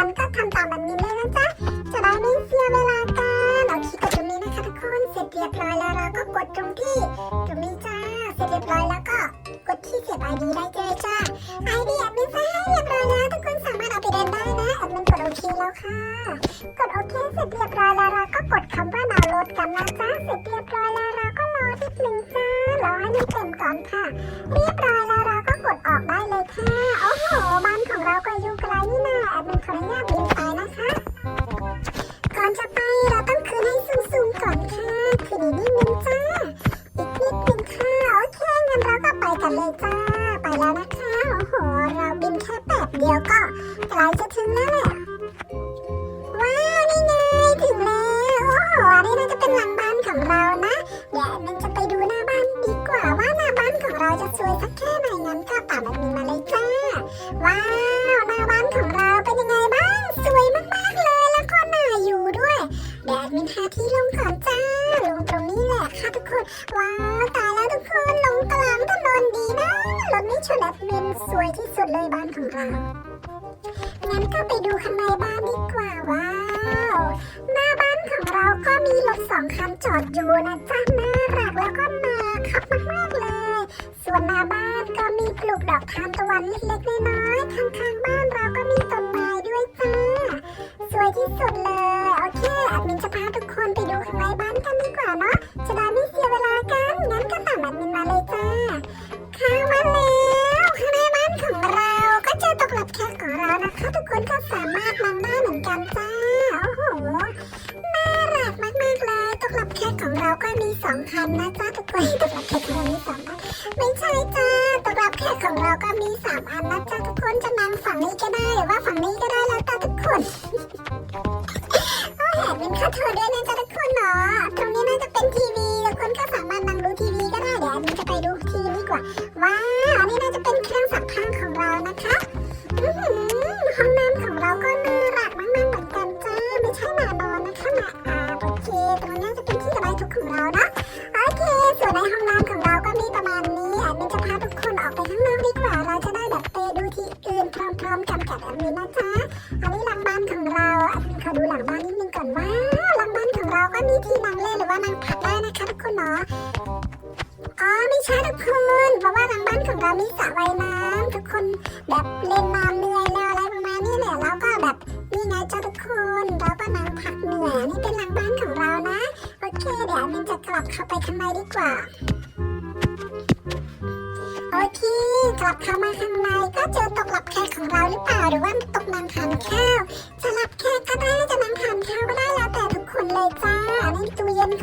้นก็ทำตามแบบนี้เลยนะจ๊ะจะได้ไม่เสียเวลากันโอเคกดตรงนี้นะคะทุกคนเสร็จเรียบร้อยแล้วเราก็กดตรงที่ตรงนี้จ้าเสร็จเรียบร้อยแล้วก็กดที่เสียบ ID ได้เลยจ้าไ ID แอดมินจะให้เรียบร้อยแล้วทุกคนสามารถเอาไปเดินได้นะแอดมินกดโอเคแล้วค่ะ กดโอเคเสร็จเรียบร้อยแล้ว ล้จะถึงแล้วแหละว้าวนี่ไงถึงแล้วโอ้โหอันนี้น่าจะเป็นหลังบ้านของเรานะเดี๋ยวมันจะไปดูหน้าบ้านดีกว่าว่าหน้าบ้านของเราจะสวยสักแค่ไหนงั้นก็ตามแบบนี้มาเลยจ้าว้าวหน้าบ้านของเราเป็นยังไงบ้างสวยมากๆเลยแล้วก็น่าอยู่ด้วยแดดมินหาที่ลงก่อนจ้าลงตรงนี้แหละค่ะทุกคนว้าวตายแล้วทุกคนลงกลางถนนดีนะรถไม่ชนแอดมินสวยที่สุดเลยบ้านของเรา องคันจอดอยู่นะจ้าน่ารักแล้วก็น่าขับมากๆเลย ส่วนหน้าบ้านก็มีปลูกดอกทานตะวันเล็กๆน้อยๆข้างๆบ้านเราก็มีต้นไม้ด้วยจ้าสวยที่สุดเลย องพันนะจ้าทุกคนตกหลับแขกของเรามีสองคันไม่ใช่จ้าตกหลับแขกของเราก็มีสามอันนะจ้าทุกคนจะนั่งฝั่งนี้ก็ได้หรือว่าฝั่งนี้ก็ได้แล้วแต่ทุกคนโอ้แหมเป็นค่าเธอด้วยนะ บ้านของเราก็มีที่นั่งเล่นหรือว่านั่งพักได้นะคะทุกคนเนาะอ๋อไม่ใช่ทุกคนเพราะว่าทางบ้านของเรามีสระว่ายน้ำทุกคนแบบเล่นน้ำเหนื่อยแล้วอะไรประมาณนี้แหละแล้วก็แบบนี่ไงเจ้าทุกคนเราก็นั่งพักเหนื่อยนี่เป็นหลังบ้านของเรานะโอเคเดี๋ยวมินจะกลับเข้าไปข้างในดีกว่าโอเคกลับเข้ามาข้างในก็เจอตกหลับแขกของเราหรือเปล่าหรือว่าตกนั่งทานข้าวจะหลับแขกก็ได้จะนั่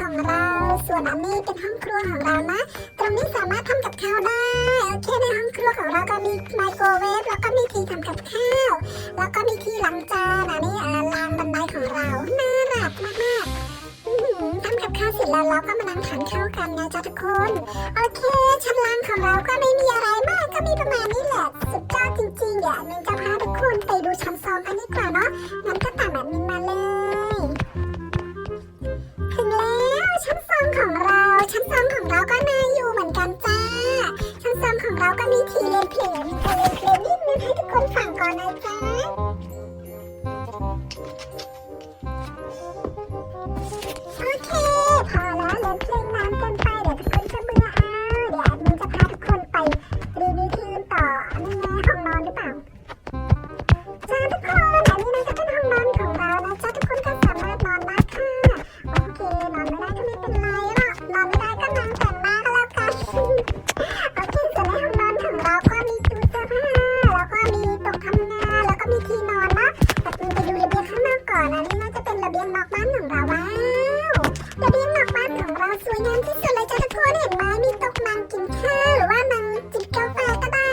ของเรา ส่วนอันนี้เป็นห้องครัวของเรานะ ตรงนี้สามารถทำกับข้าวได้ โอเคในห้องครัวของเราก็มีไมโครเวฟแล้วก็มีที่ทำกับข้าว แล้วก็มีที่ล้างจานอันนี้อ่าลานบันไดของเรา น่ารักมากๆทำกับข้าวเสร็จแล้วเราก็มานั่งทานข้าวกันนะจ๊ะทุกคน โอเค ชั้นล่างของเราก็ไม่มีอะไรมากก็มีประมาณนี้แหละ สุดยอดจริงๆเดี๋ยวมินจะพาทุกคนไปดูชั้นสองกันดีกว่าเนาะงั้นก็ตามแบบมิน มีทีเล่นเพลงเล่นเพลงนิดนึงให้ทุกคนฟังก่อนนะจ๊ะ สวยงามที่สุดเลยจ้าทุกคนเห็นไหมมีต๊ะนั่งกินข้าวหรือว่านั่งจิบกาแฟก็ได้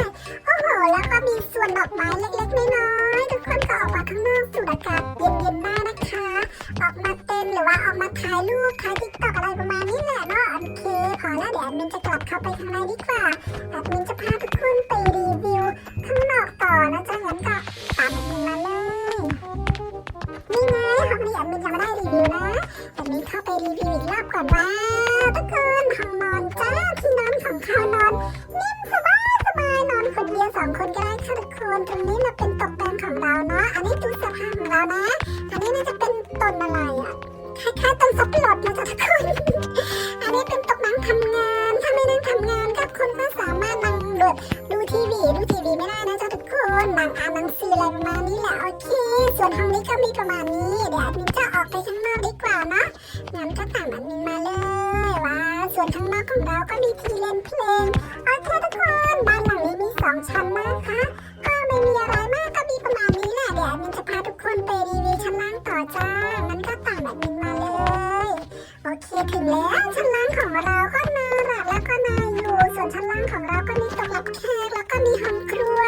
โอ้โห แล้วก็มีส่วนดอกไม้เล็กๆน้อยๆทุกคนก็ออกมาข้างนอกสูดอากาศเย็นๆได้นะคะ ออกมาเต้นหรือว่าออกมาถ่ายรูปถ่ายติ๊กต็อกอะไรประมาณนี้แหละเนาะโอเคพอแล้วเดี๋ยวแอดมินจะกลับเข้าไปข้างในดีกว่าแอดมินจะพาทุกคนไปรีวิวข้างนอกต่อนะจ๊ะงั้นก็ตามแอดมินมาเลยนี่ไงห้องนี้แอดมินยังไม่ได้รีวิวนะ ก่อนว้าวทุกคนห้องนอนจ้าที่นอนของเขานอนนิ่มสบายสบายนอนคนเดียวสองคนก็ได้ค่ะทุกคนตรงนี้มาเป็นตกแต่งของเราเนาะอันนี้ตู้เสื้อผ้าของเรานะ อันนี้น่าจะเป็นต้นอะไรอะคล้ายๆต้นสับปะรดนะจ๊ะทุกคนอันนี้เป็นโต๊ะนั่งทำงแบบดูทีวีดูทีวีไม่ได้นะจ๊ะทุกคนนั่งอ่านหนังสืออะไรประมาณนี้แหละโอเค ส่วนห้องนี้ก็มีประมาณนี้เดี๋ยวแอดมินจะออกไปข้างนอกดีกว่านะงั้นก็ตามแอดมินมาเลย วนข้างนอกของเราก็มีที่เล่นเพลง โอเคทุกคน บ้านหลังนี้มีสองชั้นนะคะ ก็ไม่มีอะไรมากก็มีประมาณนี้แหละ เดี๋ยวมินจะพาทุกคนไปรีวิวชั้นล่างต่อจ้า งั้นก็ตามแอดมินมาเลย โอเคถึงแล้วชั้นล่างของเราก็น่ารักแล้วก็น่าอยู่ ส่วนชั้นล่างของเราก็มีโต๊ะรับแขกแล้วก็มีห้องครัว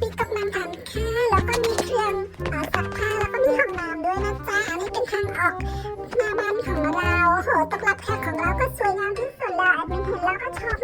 มีโต๊ะน้ำทานข้าวแล้วก็มีเครื่องอซักผ้าแล้วก็มีห้องน้ำด้วยนะจ๊ะ อันนี้เป็นทางออกหน้าบ้านของเราโอ้โหโต๊ะรับแขกของเราก็สวยงามที่ เห็